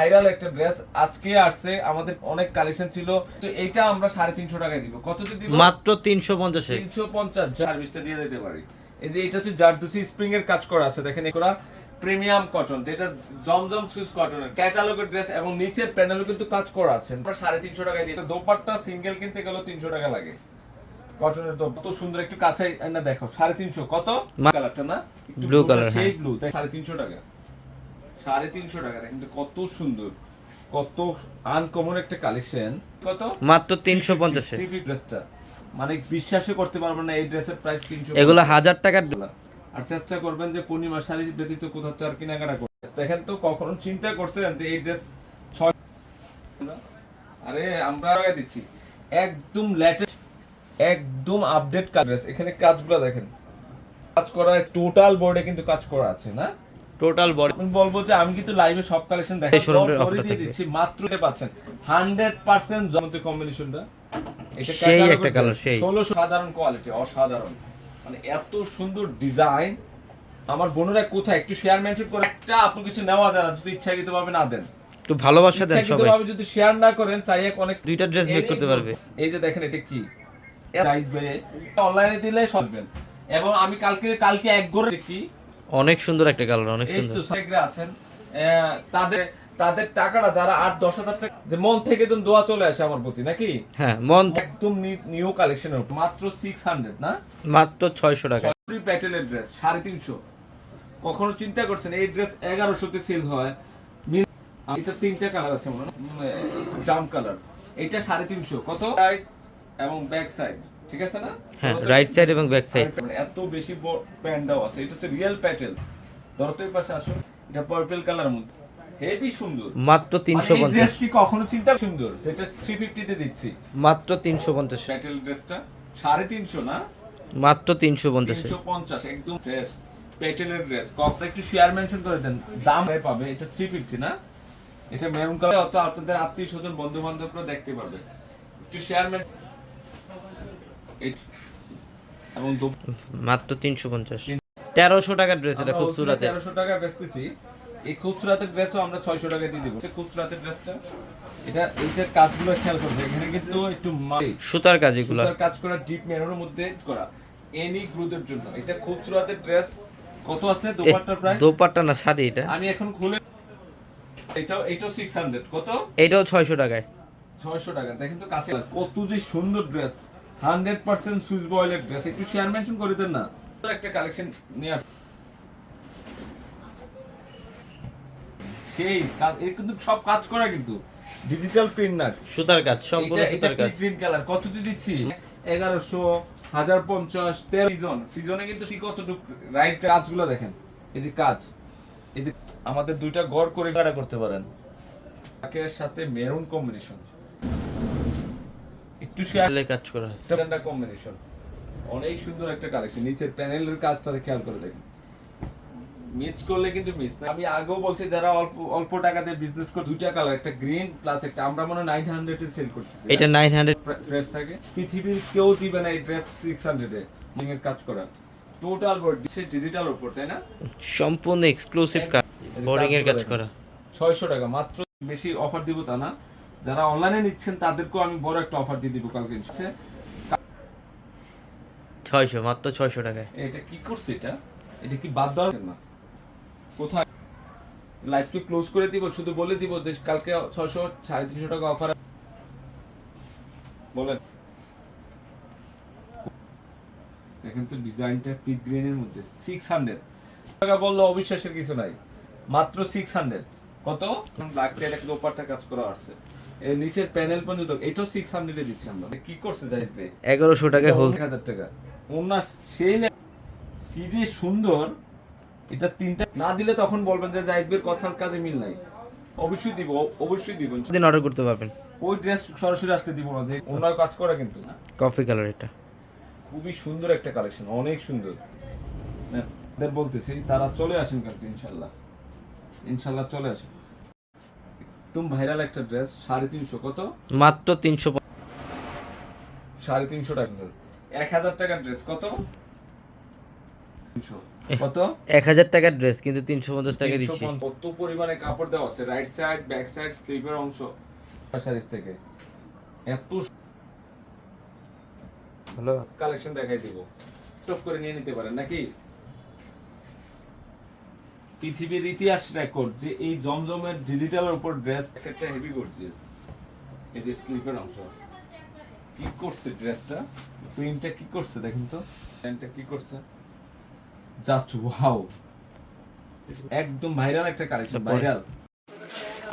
Viral একটা dress আজকে আসছে আমাদের অনেক কালেকশন ছিল। তো এইটা আমরা সাড়ে তিনশো টাকায় দিব। কত দিব? মাত্র তিনশো পঞ্চাশে তিনশো পঞ্চাশ। সার্ভিসটা দিয়ে দিতে পারি। এই যে এটা হচ্ছে জারদুসি স্প্রিং এর কাজ করা আছে দেখেন এগুলা প্রিমিয়াম কটন যেটা জমজম সুইস কটনের ক্যাটালগের ড্রেস এবং নিচের প্যানেলও কিন্তু কাজ করা আছে। আমরা সাড়ে তিনশো টাকায় দিই। দোপাট্টা সিঙ্গেল কিনতে গেলেও তিনশো টাকা লাগে। কটনের তো কত সুন্দর একটু কাছে না দেখো সাড়ে তিনশো। কত? কালারটা না? ব্লু কালার সেই। ব্লু সাড়ে তিনশো টাকা। সাড়ে তিনশো টাকা কিন্তু কত সুন্দর কত আনকমন একটা কালেকশন কত? মাত্র তিনশো পঞ্চাশে। ড্রেসটা মানে বিশ্বাসই করতে পারবেন না এই ড্রেসের প্রাইস তিনশো এগুলো হাজার টাকার আর চেষ্টা করবেন যে পূর্ণিমা শাড়ি ব্যতীত কোথাও তো আর কেনাকাটা করতে। দেখেন তো কখনো চিন্তা করছেন যে এই ড্রেস ছয় আরে আমরা টাকা দিচ্ছি। একদম লেটেস্ট একদম আপডেট ড্রেস এখানে কাজগুলো দেখেন। কাজ করা টোটাল বোর্ডে কিন্তু কাজ করা আছে না? টোটাল বডি আমি বলব যে আমি কিন্তু লাইভে সব কালেকশন দেখাই ধরে দিয়ে দিচ্ছি মাত্র পাচ্ছেন। 100% জমতে কম্বিনেশনটা এটা সেই একটা colour, সেই। 16 সাধারণ কোয়ালিটি অসাধারণ। মানে এত সুন্দর ডিজাইন আমার বোনেরা কোথায়? একটু শেয়ার মেনশন করে একটা আপনি কিছু নেওয়া যায় না যদি ইচ্ছাকৃত ভাবে না দেন। একটু ভালোবাসা দেন সবাই। ভাবে যদি শেয়ার না করেন চাই এক অনেক দুইটা ড্রেস মেক করতে পারবে। এই যে দেখেন এটা কি? অনলাইনে দিলে সববেন এবং আমি কালকে কালকে এক গড়ে কি অনেক সুন্দর একটা কালার অনেক সুন্দর। আছেন। তাদের তাদের টাকাটা যারা আট দশ হাজার টাকা যে মন থেকে তো দোয়া চলে আসে আমার প্রতি নাকি? হ্যাঁ মন একদম নিউ কালেকশনের মাত্র সিক্স হান্ড্রেড না? মাত্র ছয়শো টাকা। প্যাটেলের ড্রেস সাড়ে তিনশো। কখনো চিন্তা করছেন এই ড্রেস এগারোশোতে সেল হয়? এটা তিনটা কালার আছে মনে জাম কালার এটা সাড়ে তিনশো। কত? সাইড এবং ব্যাক সাইড ঠিক আছে না? হ্যাঁ রাইট সাইড এবং ব্যাক সাইড এত বেশি আছে এটা হচ্ছে রিয়েল প্যাটেল ধরো তো এই পাশে আসুন এটা পার্পল কালার মধ্যে। হেভি সুন্দর। মাত্র তিনশো মানে এই পঞ্চাশ। ড্রেস কি কখনো চিন্তা সুন্দর? যেটা থ্রি ফিফটিতে দিচ্ছি। মাত্র তিনশো পঞ্চাশ। প্যাটেল ড্রেসটা সাড়ে তিনশো না? মাত্র তিনশো পঞ্চাশে। তিনশো পঞ্চাশ একদম ফ্রেশ প্যাটেলের ড্রেস কপটা একটু শেয়ার মেনশন করে দেন। দাম পাবে? এটা থ্রি ফিফটি না? এটা মেরুন কালার অত আপনাদের আত্মীয় স্বজন বন্ধু বান্ধবরা দেখতে পারবে। একটু শেয়ার মেন এবং মাত্র তিনশো পঞ্চাশ। তেরোশো টাকার ড্রেস এটা খুব সুরাতে তেরোশো টাকা বেচতেছি। এই খুচরাতের ড্রেসও আমরা ছয়শো টাকা দিয়ে দিব। খুচরাতের ড্রেসটা এটা এইটার কাজগুলো খেয়াল করবে। এখানে কিন্তু একটু সুতার কাজ এগুলো সুতার কাজ করা ডিপ মেরুনের মধ্যে করা। এনি গ্রুদের জন্য। এটা খুচরাতের ড্রেস কত আছে দোপাট্টার প্রাইস? দোপাট্টা না শাড়ি এটা? আমি এখন খুলে এটাও এটাও সিক্স হান্ড্রেড কত? এটাও ছয়শো টাকায়। ছয়শো টাকা। দেখেন তো কাছে কত যে সুন্দর ড্রেস হান্ড্রেড পার্সেন্ট সুইচ বয়েলের ড্রেস। একটু শেয়ার মেনশন করে দেন না। একটা কালেকশন নিয়ে আস সেই এর কিন্তু সব কাজ করা কিন্তু। ডিজিটাল প্রিন্ট না। সুতার কাজ সম্পূর্ণ সুতার কাজ। গ্রিন কালার কত দিয়ে দিচ্ছি? এগারোশো হাজার পঞ্চাশ তেরো সিজন সিজনে কিন্তু ঠিক কতটুকু রাইট কাজগুলো দেখেন। এই যে কাজ। এই যে আমাদের দুইটা গড় করে কাটা করতে পারেন? সাথে মেরুন কম্বিনেশন একটু কাজ করা আছে কম্বিনেশন অনেক সুন্দর একটা কালেকশন নিচের প্যানেলের কাজটা খেয়াল করে দেখেন। মিস করলে কিন্তু মিস না। আমি আগেও বলছি যারা অল্প অল্প টাকাতে বিজনেস করে দুইটা কালার একটা গ্রিন প্লাস একটা আমরা মনে নাইন হান্ড্রেড এ সেল করতেছি। এটা নাইন হান্ড্রেড ড্রেস থাকে। পৃথিবীর কেউ দিবে না এই ড্রেস সিক্স হান্ড্রেডে এর কাজ করা। টোটাল বোর্ড সে ডিজিটাল উপর তাই না? সম্পূর্ণ এক্সক্লুসিভ কাজ বোর্ডিং এর কাজ করা। ছয়শো টাকা মাত্র বেশি অফার দিব তা না। যারা অনলাইনে নিচ্ছেন তাদেরকেও আমি বড় একটা অফার দিয়ে দিব কালকে হচ্ছে ছয়শো মাত্র ছয়শো টাকায়। এটা কি করছে এটা? এটা কি বাদ দেওয়া না? কোথায়? লাইভকে ক্লোজ করে দিব শুধু বলে দিব যে কালকে ছয়শো সাড়ে তিনশো টাকা অফার বলেন। দেখেন তো ডিজাইনটা পিট গ্রিনের মধ্যে সিক্স হান্ড্রেড টাকা বলল অবিশ্বাসের কিছু নাই। মাত্র সিক্স হান্ড্রেড কত? ব্ল্যাক টাইল একটা ওপারটা কাজ করা আসছে। নিচের প্যানেল পর্যন্ত এটাও সিক্স হান্ড্রেডে দিচ্ছি আমরা। কি করছে যাইতে এগারোশো টাকায় হোল হাজার টাকা। ওনার সেই কি যে সুন্দর এটা তিনটা না দিলে তখন বলবেন যে জাহিদের কথার কাজে মিল নাই। অবশ্যই দিব অবশ্যই দিব। দিন অর্ডার করতে পারবেন। ওই ড্রেস সরাসরি আসতে দিব না যে ওনার কাজ করা কিন্তু কফি কালার এটা। খুবই সুন্দর একটা কালেকশন অনেক সুন্দর। না, বলতেছি তারা চলে আসেন কালকে ইনশাল্লাহ। ইনশাল্লাহ চলে আসেন একদম ভাইরাল একটা ড্রেস সাড়ে তিনশো কত? মাত্র তিনশো সাড়ে তিনশো টাকা। এক হাজার টাকার ড্রেস কত? কত? এক হাজার টাকার ড্রেস কিন্তু তিনশো পঞ্চাশ টাকা দিচ্ছি। কত পরিমাণে কাপড় দেওয়া আছে? রাইট সাইড ব্যাক সাইড স্লিপের অংশ। শাড়িজ থেকে। এত হ্যালো কালেকশন দেখাই দিব। স্টপ করে নিয়ে নিতে পারেন নাকি? পৃথিবীর ইতিহাস রেকর্ড যে এই জমজমের ডিজিটালের উপর ড্রেস সেটটা হেভি গর্জিয়াস এই যে স্লিপের অংশ। কি করছে ড্রেসটা প্রিন্টটা কি করছে দেখেন তো। প্যান্টটা কি করছে? জাস্ট ওয়াও একদম ভাইরাল একটা কালেকশন ভাইরাল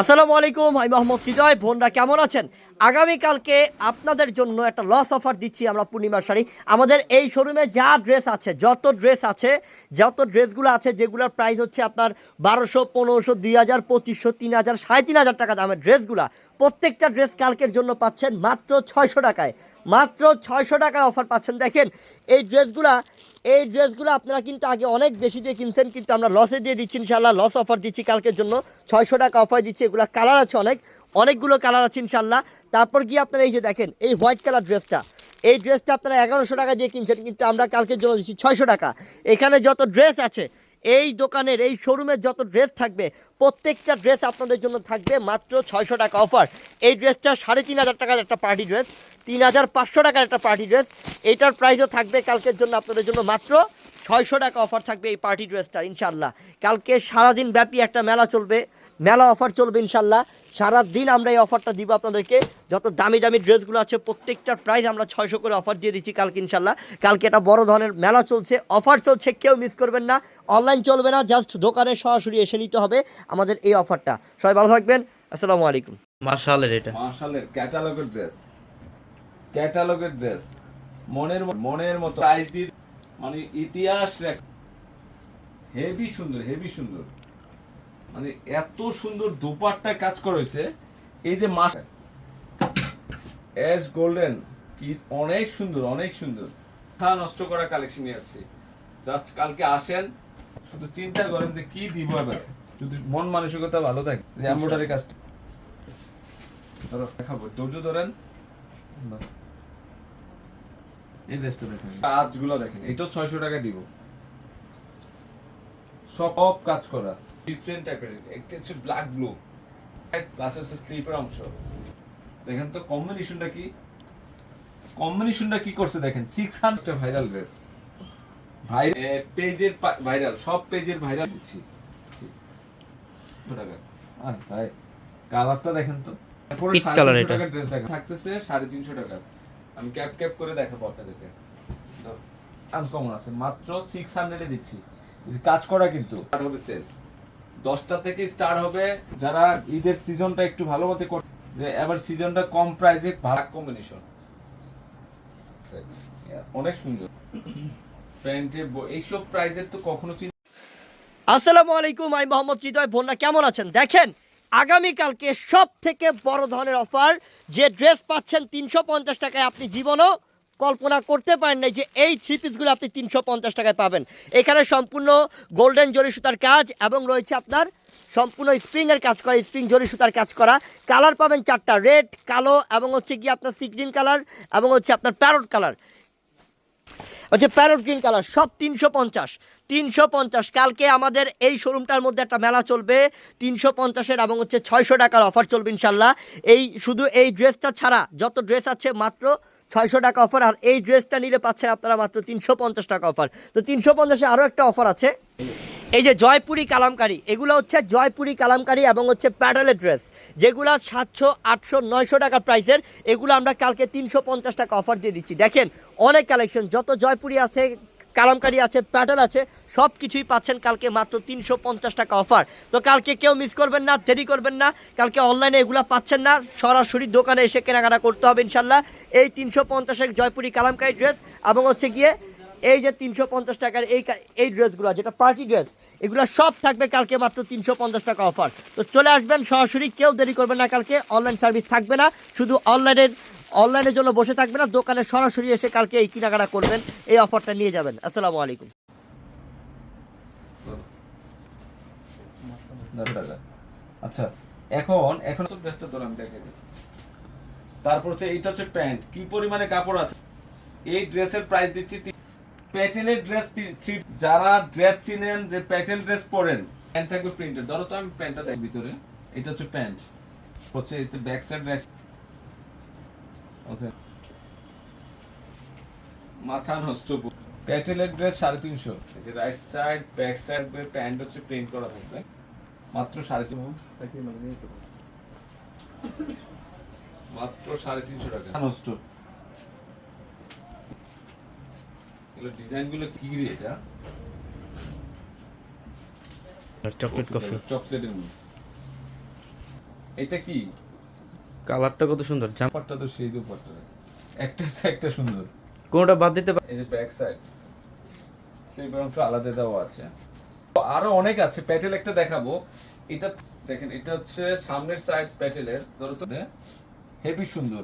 আসসালামু আলাইকুম আমি মোহাম্মদ হৃদয়। বোনরা কেমন আছেন? আগামীকালকে আপনাদের জন্য একটা লস অফার দিচ্ছি আমরা পূর্ণিমার শাড়ি। আমাদের এই শোরুমে যা ড্রেস আছে, যত ড্রেস আছে, যত ড্রেসগুলো আছে, যেগুলোর প্রাইস হচ্ছে আপনার বারোশো, পনেরোশো, দুই হাজার, পঁচিশশো, তিন হাজার, সাড়ে তিন হাজার টাকা দামের ড্রেসগুলো প্রত্যেকটা ড্রেস কালকের জন্য পাচ্ছেন মাত্র ছয়শো টাকায়। মাত্র ছয়শো টাকায় অফার পাচ্ছেন। দেখেন, এই ড্রেসগুলা, এই ড্রেসগুলো আপনারা কিন্তু আগে অনেক বেশি দিয়ে কিনছেন, কিন্তু আমরা লসে দিয়ে দিচ্ছি ইনশাল্লাহ লস অফার দিচ্ছি কালকের জন্য। ছয়শো টাকা অফার দিচ্ছি, এগুলো কালার আছে অনেক, অনেকগুলো কালার আছে ইনশাল্লাহ তারপর গিয়ে আপনারা এই যে দেখেন, এই হোয়াইট কালার ড্রেসটা এই ড্রেসটা আপনারা এগারোশো টাকা দিয়ে কিনছেন, কিন্তু আমরা কালকের জন্য দিচ্ছি ছয়শো টাকা। এখানে যত ড্রেস আছে এই দোকানের, এই শোরুমের যত ড্রেস থাকবে, প্রত্যেকটা ড্রেস আপনাদের জন্য থাকবে মাত্র ছয়শো টাকা অফার এই ড্রেসটা সাড়ে তিন হাজার টাকার একটা পার্টি ড্রেস তিন হাজার পাঁচশো টাকার একটা পার্টি ড্রেস এইটার প্রাইসও থাকবে কালকের জন্য আপনাদের জন্য মাত্র ছয়শো টাকা অফার থাকবে এই পার্টি ড্রেসটা ইনশাল্লাহ কালকে সারাদিন ব্যাপী একটা মেলা চলবে। মেলা অফার চলবে ইনশাল্লাহ সারা দিন আমরা এই অফারটা দিব আপনাদেরকে। যত দামি দামি ড্রেসগুলো আছে প্রত্যেকটার প্রাইস আমরা ছয়শো করে অফার দিয়ে দিচ্ছি কালকে ইনশাল্লাহ কালকে একটা বড় ধরনের মেলা চলছে। অফার চলছে কেউ মিস করবেন না। অনলাইন চলবে না জাস্ট দোকানে সরাসরি এসে নিতে হবে আমাদের এই অফারটা সবাই ভালো থাকবেন। আসসালামু আলাইকুম। মার্শালের এটা। মার্শালের ক্যাটালগের ড্রেস ক্যাটালগের ড্রেস মনের মনের মতো প্রাইস দিয়ে মানে ইতিহাস হেভি সুন্দর হেভি সুন্দর। মানে এত সুন্দর দুপাট্টা কাজ করা হয়েছে। এই যে মাস এস গোল্ডেন কি অনেক সুন্দর অনেক সুন্দর। তা নষ্ট করা কালেকশন নিয়ে আসছি। জাস্ট কালকে আসেন, শুধু চিন্তা করেন যে কি দিব এবার। যদি মন মানসিকতা ভালো থাকে, যে এমব্রয়ডারি কাজটা দেখাবো, ধৈর্য ধরেন। এই ড্রেসটা দেখেন। কাজগুলো দেখেন এটাও ছয়শো টাকা দিব। সব কাজ করা। ডিফারেন্ট টাইপের একটা হচ্ছে ব্ল্যাক ব্লু প্লাস হচ্ছে স্লিপের অংশ। দেখেন তো কম্বিনেশনটা কি? কম্বিনেশনটা কি করছে দেখেন? সিক্স হান্ড্রেড ভাইরাল ড্রেস ভাই পেজের ভাইরাল সব পেজের ভাইরাল দিচ্ছি। টাকা? ভাই। কালারটা দেখেন তো। তারপরে এটা। ড্রেস দেখা থাকতেছে সাড়ে তিনশো টাকার আমি ক্যাপ ক্যাপ করে দেখাবো আপনাদেরকে। আনকমন আছে মাত্র সিক্স হান্ড্রেডে দিচ্ছি। কাজ করা কিন্তু। স্টার্ট হবে সেল দশটা থেকে স্টার্ট হবে যারা ঈদের সিজনটা একটু ভালো মতো কর যে এবার সিজনটা কম প্রাইসে ভাগ কম্বিনেশন অনেক সুন্দর। প্যান্টে এইসব প্রাইসের তো কখনো চিন্তা আসসালামু আলাইকুম আমি মোহাম্মদ হৃদয় বোনরা কেমন আছেন? দেখেন আগামীকালকে সব থেকে বড় ধরনের অফার, যে ড্রেস পাচ্ছেন তিনশো পঞ্চাশ টাকায় আপনি জীবনও কল্পনা করতে পারেন না যে এই থ্রি পিসগুলো আপনি তিনশো পঞ্চাশ টাকায় পাবেন। এখানে সম্পূর্ণ গোল্ডেন জরি সুতার কাজ এবং রয়েছে আপনার সম্পূর্ণ স্প্রিংয়ের কাজ করা স্প্রিং জরি সুতার কাজ করা। কালার পাবেন চারটা রেড কালো এবং হচ্ছে কি আপনার সি কালার এবং হচ্ছে আপনার প্যারট কালার হচ্ছে প্যারট গ্রিন কালার, সব তিনশো পঞ্চাশ। তিনশো পঞ্চাশ, কালকে আমাদের এই শোরুমটার মধ্যে একটা মেলা চলবে, তিনশো পঞ্চাশের এবং হচ্ছে ছয়শো টাকার অফার চলবে ইনশাল্লাহ এই শুধু এই ড্রেসটা ছাড়া যত ড্রেস আছে মাত্র ছয়শো টাকা অফার, আর এই ড্রেসটা নিলে পাচ্ছেন আপনারা মাত্র তিনশো পঞ্চাশ টাকা অফার। তো তিনশো পঞ্চাশে আরও একটা অফার আছে। এই যে জয়পুরি কালামকারি, এগুলো হচ্ছে জয়পুরি কালামকারি এবং হচ্ছে প্যাডেলের ড্রেস। যেগুলো সাতশো, আটশো, নয়শো টাকা প্রাইসের এগুলো আমরা কালকে তিনশো পঞ্চাশ টাকা অফার দিয়ে দিচ্ছি। দেখেন, অনেক কালেকশন যত জয়পুরি আছে, কালামকারি আছে প্যাডেল আছে সব কিছুই পাচ্ছেন কালকে মাত্র তিনশো পঞ্চাশ টাকা অফার তো কালকে কেউ মিস করবেন না, দেরি করবেন না, কালকে অনলাইনে এগুলো পাচ্ছেন না, সরাসরি দোকানে এসে কেনাকাটা করতে হবে ইনশাল্লাহ এই তিনশো পঞ্চাশের জয়পুরি কালামকারি ড্রেস এবং হচ্ছে গিয়ে এই যে তিনশো পঞ্চাশ টাকার এই এই ড্রেসগুলো, যেটা পার্টি ড্রেস, এগুলো সব থাকবে কালকে মাত্র তিনশো পঞ্চাশ টাকা অফার। তো চলে আসবেন, সরাসরি কেউ দেরি করবেন না কালকে অনলাইন সার্ভিস থাকবে না, শুধু অনলাইনের অনলাইনের জন্য বসে থাকবে না, দোকানে সরাসরি এসে কালকে এই কেনাকাটা করবেন, এই অফারটা নিয়ে যাবেন। আসসালামু আলাইকুম। আচ্ছা এখন এখন তো দেখাই তারপর হচ্ছে এইটা হচ্ছে প্যান্ট, কি পরিমাণে কাপড় আছে? এই ড্রেসের প্রাইস দিচ্ছি প্যাটেলের ড্রেস থ্রি যারা ড্রেস চিনেন, যে প্যাটেল ড্রেস পরেন প্যান্ট থাকবে প্রিন্টেড ধরো তো আমি প্যান্টটা দেখ ভিতরে। এটা হচ্ছে প্যান্ট হচ্ছে এতে ব্যাক সাইড ব্যাক ওকে মাথা নষ্ট প্যাটেলের ড্রেস সাড়ে তিনশো। যে right side back side pant হচ্ছে প্রিন্ট করা থাকবে। মাত্র সাড়ে তিন মাত্র সাড়ে তিনশো টাকা। নষ্ট। এগুলো কি রে এটা? চকলেট কফি চকলেটের মধ্যে। এটা কি? কালারটা কত সুন্দর জাম তো সেই দুপাট্টা। একটা একটা সুন্দর। কোনটা বাদ দিতে পার- এই যে ব্যাক সাইড স্লিভের অংশ আলাদা দেওয়া আছে। আরও অনেক আছে প্যাটেল একটা দেখাবো। এটা দেখেন এটা হচ্ছে সামনের সাইড প্যাটেলের ধরো তো। হেভি সুন্দর।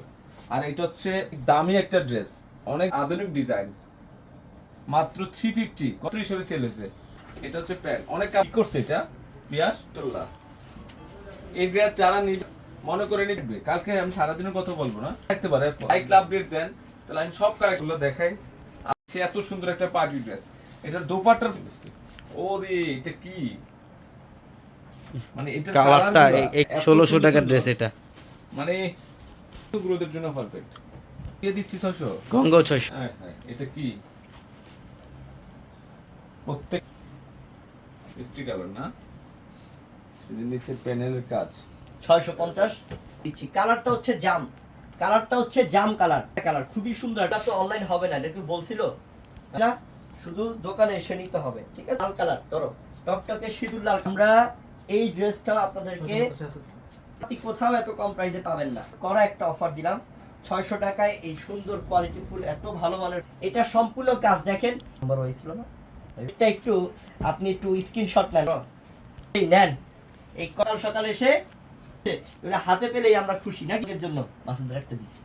আর এটা হচ্ছে দামি একটা ড্রেস অনেক আধুনিক ডিজাইন মাত্র থ্রি ফিফটি কত হিসেবে সেল হয়েছে? এটা হচ্ছে প্যান্ট। অনেক কাজ করছে এটা বিয়াস। চল্লা এই ড্রেস যারা নিবে মনে করে নিবে কালকে আমি সারাদিনের কথা বলব না। থাকতে পারে লাইক আপডেট দেন তাহলে আমি সব কালেকশনগুলো দেখাই। আছে এত সুন্দর একটা পার্টি ড্রেস এটার দোপাট্টার ও রে এটা কি? মানে এটা কালারটা ষোলোশো টাকার ড্রেস এটা। মানে গুলোদের জন্য পারফেক্ট দিয়ে দিচ্ছি ছশো গঙ্গাও ছয়শো। হ্যাঁ হ্যাঁ এটা কি? প্রত্যেক মিষ্টি কালার না? এই যে নিচের প্যানেলের কাজ। ছয়শো পঞ্চাশ। দিচ্ছি। কালারটা হচ্ছে জাম। কালারটা হচ্ছে জাম কালার কালার খুবই সুন্দর। এটা তো অনলাইন হবে না এটা কি বলছিল? না শুধু দোকানে এসে নিতে হবে ঠিক আছে? লাল কালার ধরো। টকটকে সিঁদুর লাল। আমরা এই ড্রেসটা আপনাদেরকে আপনি কোথাও এত কম প্রাইসে পাবেন না। করা একটা অফার দিলাম। ছয়শো টাকায় এই সুন্দর কোয়ালিটি ফুল এত ভালো মানের। এটা সম্পূর্ণ কাজ দেখেন। নাম্বার হয়েছিল না? এটা একটু আপনি একটু স্ক্রিনশট নেন। এই নেন। এই সকাল সকাল এসে এটা হাতে পেলেই আমরা খুশি নাকি? এর জন্য মাসুদের একটা দিছি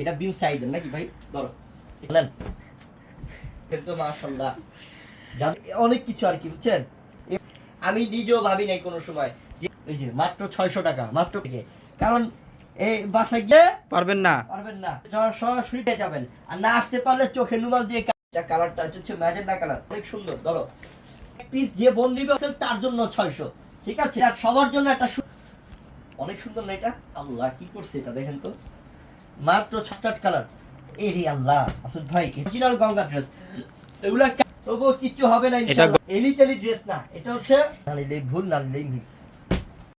এটা বিন সাইজের নাকি ভাই? ধরো। নেন। এর তো মাশাল্লাহ অনেক কিছু আর কি বুঝছেন? আমি নিজেও ভাবি নাই কোনো সময় যে এই যে মাত্র ছয়শো টাকা মাত্র থেকে। কারণ এই বাসায় গিয়ে পারবেন না। পারবেন না। সরাসরি যাবেন। আর না আসতে পারলে চোখে নুমাল দিয়ে কা- কালারটা হচ্ছে ম্যাজেন্ডা কালার অনেক সুন্দর ধরো। পিস যে বোন নিবে তার জন্য ছয়শো। ঠিক আছে? সবার জন্য একটা অনেক সুন্দর না এটা? আল্লাহ কি করছে এটা? দেখেন তো। মাত্র ছটাট কালার এই রে আল্লাহ আসল ভাই অরিজিনাল গঙ্গা ড্রেস এগুলা তবুও কিচ্ছু হবে না এটা এলি তেলি ড্রেস না। এটা হচ্ছে না ভুল না মিল